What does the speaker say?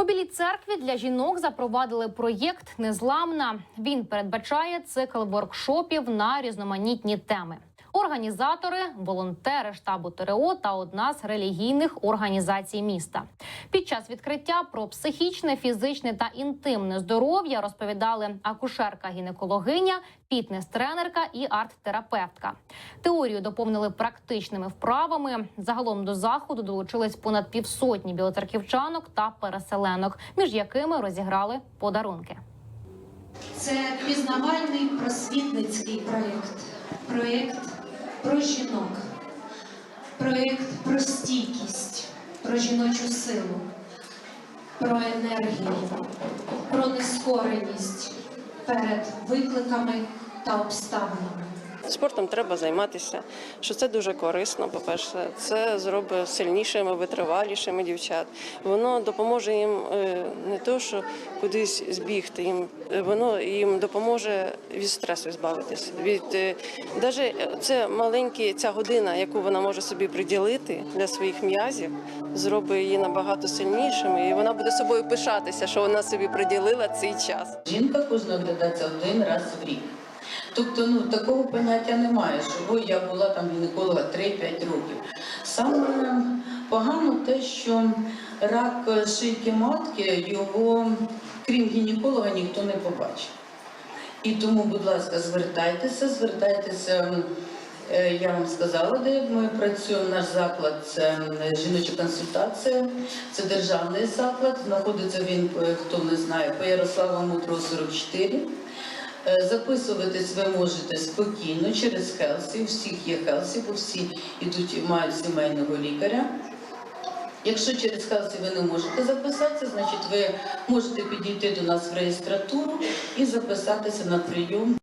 У Білій церкві для жінок запровадили проєкт Незламна. Він передбачає цикл воркшопів на різноманітні теми. Організатори, волонтери штабу ТРО та одна з релігійних організацій міста. Під час відкриття про психічне, фізичне та інтимне здоров'я розповідали акушерка-гінекологиня, фітнес-тренерка і арт-терапевтка. Теорію доповнили практичними вправами. Загалом до заходу долучились понад півсотні білоцерківчанок та переселенок, між якими розіграли подарунки. Це пізнавальний просвітницький проєкт. Проєкт про жінок, проєкт про стійкість, про жіночу силу, про енергію, про нескореність перед викликами та обставинами. Спортом треба займатися, що це дуже корисно. По-перше, це зробить сильнішими, витривалішими дівчат. Воно допоможе їм е, не то, що кудись збігти, їм е, воно їм допоможе від стресу збавитися. Від навіть це маленькі ця година, яку вона може собі приділити для своїх м'язів, зробить її набагато сильнішими, і вона буде собою пишатися, що вона собі приділила цей час. Жінка кожна додається один раз в рік. Тобто ну, такого поняття немає, що «Ой, я була там гінеколога 3-5 років. Саме погано те, що рак шийки матки, його, крім гінеколога, ніхто не побачив. І тому, будь ласка, звертайтеся, звертайтеся. Е, Я вам сказала, де ми працюємо. Наш заклад це жіноча консультація, це державний заклад. Знаходиться він, е, хто не знає, по Ярослава Мудрого 44. Е, Записуватись ви можете спокійно через Хелсі. У всіх є Хелсі, бо всі йдуть мають сімейного лікаря. Якщо через Хелсі ви не можете записатися, значить ви можете підійти до нас в реєстратуру і записатися на прийом.